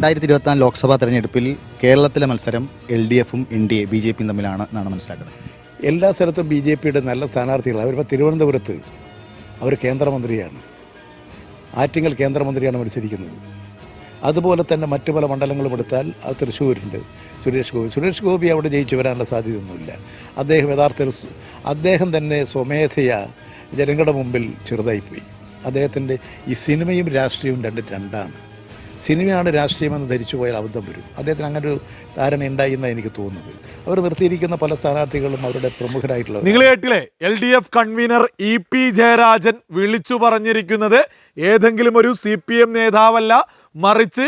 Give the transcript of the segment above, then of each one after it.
രണ്ടായിരത്തി ഇരുപത്തിനാല് ലോക്സഭാ തെരഞ്ഞെടുപ്പിൽ കേരളത്തിലെ മത്സരം എൽ ഡി എഫും N D A B J പിയും തമ്മിലാണ് എന്നാണ് മനസ്സിലാക്കുന്നത്. എല്ലാ സ്ഥലത്തും ബി ജെ പിയുടെ നല്ല സ്ഥാനാർത്ഥികൾ അവരിപ്പോൾ തിരുവനന്തപുരത്ത് അവർ കേന്ദ്രമന്ത്രിയാണ്. ആറ്റിങ്ങൽ കേന്ദ്രമന്ത്രിയാണ് മത്സരിക്കുന്നത്. അതുപോലെ തന്നെ മറ്റു പല മണ്ഡലങ്ങളും എടുത്താൽ അത് തൃശ്ശൂരുണ്ട്. സുരേഷ് ഗോപി. സുരേഷ് ഗോപി അവിടെ ജയിച്ചു വരാനുള്ള സാധ്യതയൊന്നുമില്ല. അദ്ദേഹം യഥാർത്ഥത്തിൽ അദ്ദേഹം തന്നെ സ്വമേധയാ ജനങ്ങളുടെ മുമ്പിൽ ചെറുതായിപ്പോയി. അദ്ദേഹത്തിന്റെ ഈ സിനിമയും രാഷ്ട്രീയവും രണ്ട് രണ്ടാണ്. സിനിമയാണ് രാഷ്ട്രീയമെന്ന് ധരിച്ചു പോയാൽ അബദ്ധം വരും. അദ്ദേഹത്തിന് അങ്ങനെ ഒരു ധാരണ ഉണ്ടായി എന്നാണ് എനിക്ക് തോന്നുന്നത്. അവർ നിർത്തിയിരിക്കുന്ന പല സ്ഥാനാർത്ഥികളും അവരുടെ പ്രമുഖരായിട്ടുള്ള നിങ്ങൾ കേട്ടില്ലേ? L D F convener E P Jayarajan വിളിച്ചു പറഞ്ഞിരിക്കുന്നത് ഏതെങ്കിലും ഒരു സി പി എം നേതാവല്ല മറിച്ച്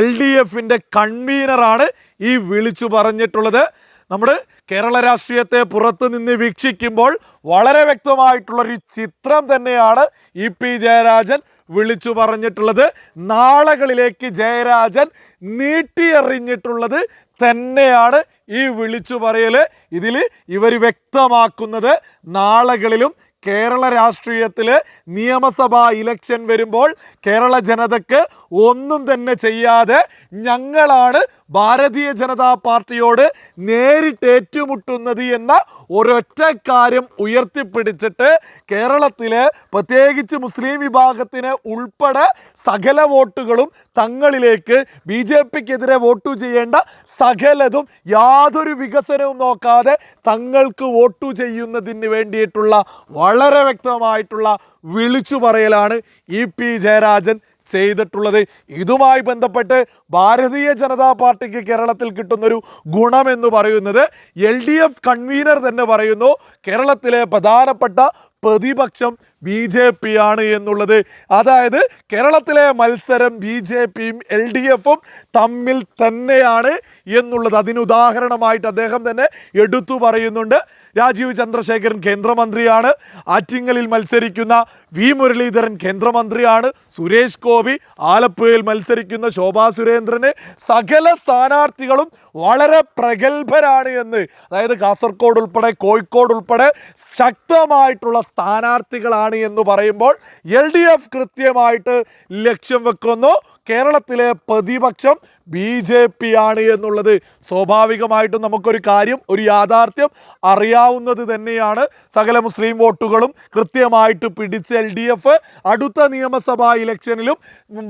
എൽ ഡി എഫിന്റെ കൺവീനറാണ് ഈ വിളിച്ചു പറഞ്ഞിട്ടുള്ളത്. നമ്മൾ കേരള രാഷ്ട്രീയത്തെ പുറത്തു നിന്ന് വീക്ഷിക്കുമ്പോൾ വളരെ വ്യക്തമായിട്ടുള്ളൊരു ചിത്രം തന്നെയാണ് ഇ പി ജയരാജൻ വിളിച്ചു പറഞ്ഞിട്ടുള്ളത്. നാളകളിലേക്ക് ജയരാജൻ നീട്ടിയെറിഞ്ഞിട്ടുള്ളത് തന്നെയാണ് ഈ വിളിച്ചു പറയൽ ഇതിൽ ഇവർ വ്യക്തമാക്കുന്നത് നാളകളിലും കേരള രാഷ്ട്രീയത്തിൽ നിയമസഭാ ഇലക്ഷൻ വരുമ്പോൾ കേരള ജനതയ്ക്ക് ഒന്നും തന്നെ ചെയ്യാതെ ഞങ്ങളാണ് ഭാരതീയ ജനതാ പാർട്ടിയോട് നേരിട്ട് ഏറ്റുമുട്ടുന്നത് എന്ന ഒരൊറ്റ കാര്യം ഉയർത്തിപ്പിടിച്ചിട്ട് കേരളത്തിലെ പ്രത്യേകിച്ച് മുസ്ലിം വിഭാഗത്തിന് ഉൾപ്പെടെ സകല വോട്ടുകളും തങ്ങളിലേക്ക് ബി ജെ പിക്കെതിരെ വോട്ട് ചെയ്യേണ്ട സകലതും യാതൊരു വികസനവും നോക്കാതെ തങ്ങൾക്ക് വോട്ട് ചെയ്യുന്നതിന് വേണ്ടിയിട്ടുള്ള വ്യക്തമായിട്ടുള്ള വിളിച്ചു പറയലാണ് ഇ പി ജയരാജൻ ചെയ്തിട്ടുള്ളത്. ഇതുമായി ബന്ധപ്പെട്ട് ഭാരതീയ ജനതാ പാർട്ടിക്ക് കേരളത്തിൽ കിട്ടുന്നൊരു ഗുണമെന്ന് പറയുന്നത് എൽ ഡി എഫ് കൺവീനർ തന്നെ പറയുന്നു കേരളത്തിലെ പ്രധാനപ്പെട്ട പ്രതിപക്ഷം ബി ജെ പി ആണ് എന്നുള്ളത്. അതായത് കേരളത്തിലെ മത്സരം ബി ജെ പിയും എൽ ഡി എഫും തമ്മിൽ തന്നെയാണ് എന്നുള്ളത്. അതിനുദാഹരണമായിട്ട് അദ്ദേഹം തന്നെ എടുത്തു പറയുന്നുണ്ട്. രാജീവ് ചന്ദ്രശേഖരൻ കേന്ദ്രമന്ത്രിയാണ്. ആറ്റിങ്ങലിൽ മത്സരിക്കുന്ന വി മുരളീധരൻ കേന്ദ്രമന്ത്രിയാണ്. സുരേഷ് ഗോപി ആലപ്പുഴയിൽ മത്സരിക്കുന്ന ശോഭാ സുരേന്ദ്രന് സകല സ്ഥാനാർത്ഥികളും വളരെ പ്രഗത്ഭരാണ് എന്ന്. അതായത് കാസർഗോഡ് ഉൾപ്പെടെ കോഴിക്കോട് ഉൾപ്പെടെ ശക്തമായിട്ടുള്ള സ്ഥാനാർത്ഥികളാണ് എന്ന് പറയുമ്പോൾ എൽ ഡി എഫ് കൃത്യമായിട്ട് ലക്ഷ്യം വെക്കുന്നു. കേരളത്തിലെ പ്രതിപക്ഷം ബി ജെ പി ആണ് എന്നുള്ളത് സ്വാഭാവികമായിട്ടും നമുക്കൊരു കാര്യം ഒരു യാഥാർത്ഥ്യം അറിയാവുന്നത് തന്നെയാണ്. സകല മുസ്ലിം വോട്ടുകളും കൃത്യമായിട്ട് പിടിച്ച് എൽ ഡി എഫ് അടുത്ത നിയമസഭാ ഇലക്ഷനിലും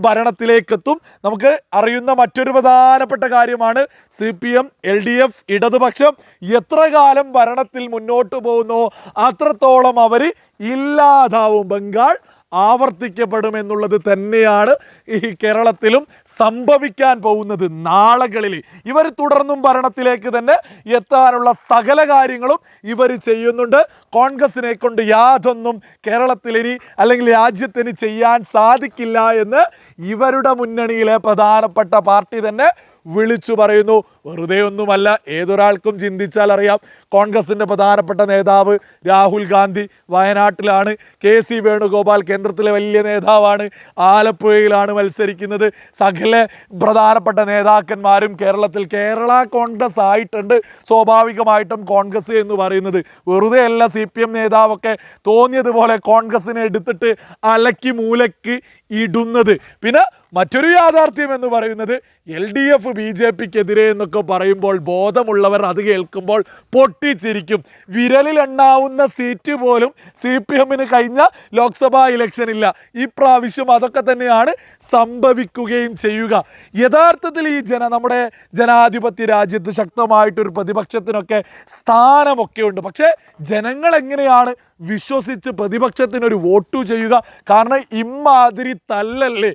ഭരണത്തിലേക്കെത്തും. നമുക്ക് അറിയുന്ന മറ്റൊരു പ്രധാനപ്പെട്ട കാര്യമാണ് C P M L D F ഇടതുപക്ഷം എത്ര കാലം ഭരണത്തിൽ മുന്നോട്ട് പോകുന്നോ അത്രത്തോളം അവർ ഇല്ലാതാവും ബംഗാൾ. ആവർത്തിക്കപ്പെടും എന്നുള്ളത് തന്നെയാണ് ഈ കേരളത്തിലും സംഭവിക്കാൻ പോകുന്നത് നാളുകളിൽ. ഇവർ തുടർന്നും ഭരണത്തിലേക്ക് തന്നെ എത്താനുള്ള സകല കാര്യങ്ങളും ഇവർ ചെയ്യുന്നുണ്ട്. കോൺഗ്രസിനെ കൊണ്ട് യാതൊന്നും കേരളത്തിലിനി അല്ലെങ്കിൽ രാജ്യത്തിന് ചെയ്യാൻ സാധിക്കില്ല എന്ന് ഇവരുടെ മുന്നണിയിലെ പ്രധാനപ്പെട്ട പാർട്ടി തന്നെ വിളിച്ചു പറയുന്നു. വെറുതെ ഒന്നുമല്ല ഏതൊരാൾക്കും ചിന്തിച്ചാൽ അറിയാം. കോൺഗ്രസിന്റെ പ്രധാനപ്പെട്ട നേതാവ് രാഹുൽ ഗാന്ധി വയനാട്ടിലാണ്. കെ സി വേണുഗോപാൽ കേന്ദ്രത്തിലെ വലിയ നേതാവാണ്. ആലപ്പുഴയിലാണ് മത്സരിക്കുന്നത്. സകല പ്രധാനപ്പെട്ട നേതാക്കന്മാരും കേരളത്തിൽ കേരള കോൺഗ്രസ് ആയിട്ടുണ്ട്. സ്വാഭാവികമായിട്ടും കോൺഗ്രസ് എന്ന് പറയുന്നത് വെറുതെ അല്ല സി പി എം നേതാവൊക്കെ തോന്നിയതുപോലെ കോൺഗ്രസിനെ എടുത്തിട്ട് അലക്കി മൂലക്ക് ഇടുന്നത്. പിന്നെ മറ്റൊരു യാഥാർത്ഥ്യം എന്ന് പറയുന്നത് L D F B J പിക്കെതിരെ എന്നൊക്കെ പറയുമ്പോൾ ബോധമുള്ളവർ അത് കേൾക്കുമ്പോൾ പൊട്ടിച്ചിരിക്കും. വിരലിൽ എണ്ണാവുന്ന സീറ്റ് പോലും സി പി എമ്മിന് കഴിഞ്ഞ ലോക്സഭാ ഇലക്ഷനില്ല. ഈ പ്രാവശ്യം അതൊക്കെ തന്നെയാണ് സംഭവിക്കുകയും ചെയ്യുക. യഥാർത്ഥത്തിൽ ഈ ജന നമ്മുടെ ജനാധിപത്യ രാജ്യത്ത് ശക്തമായിട്ടൊരു പ്രതിപക്ഷത്തിനൊക്കെ സ്ഥാനമൊക്കെ ഉണ്ട്. പക്ഷേ ജനങ്ങൾ എങ്ങനെയാണ് വിശ്വസിച്ച് പ്രതിപക്ഷത്തിനൊരു വോട്ട് ചെയ്യുക? കാരണം ഇമ്മാതിരി തല്ലല്ലേ?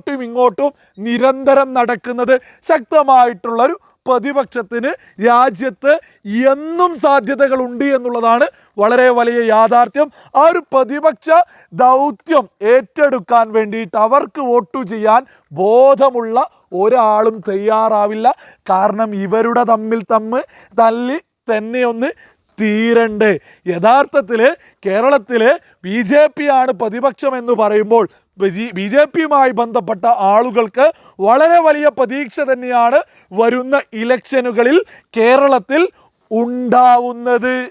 അങ്ങോട്ടും ഇങ്ങോട്ടും നിരന്തരം നടക്കുന്നത് ശക്തമായിട്ടുള്ളൊരു പ്രതിപക്ഷത്തിന് രാജ്യത്ത് എന്നും സാധ്യതകളുണ്ട് എന്നുള്ളതാണ് വളരെ വലിയ യാഥാർത്ഥ്യം. ആ ഒരു പ്രതിപക്ഷ ദൗത്യം ഏറ്റെടുക്കാൻ വേണ്ടിയിട്ട് അവർക്ക് വോട്ട് ചെയ്യാൻ ബോധമുള്ള ഒരാളും തയ്യാറാവില്ല. കാരണം ഇവരുടെ തമ്മിൽ തമ്മിൽ തല്ലി തന്നെ ഒന്ന് തീരണ്ടേ. യഥാർത്ഥത്തിൽ കേരളത്തിൽ ബി ജെ പി ആണ് പ്രതിപക്ഷം എന്ന് പറയുമ്പോൾ ബി ജെ പിയുമായി ബന്ധപ്പെട്ട ആളുകൾക്ക് വളരെ വലിയ പ്രതീക്ഷ തന്നെയാണ് വരുന്ന ഇലക്ഷനുകളിൽ കേരളത്തിൽ ഉണ്ടാവുന്നത്.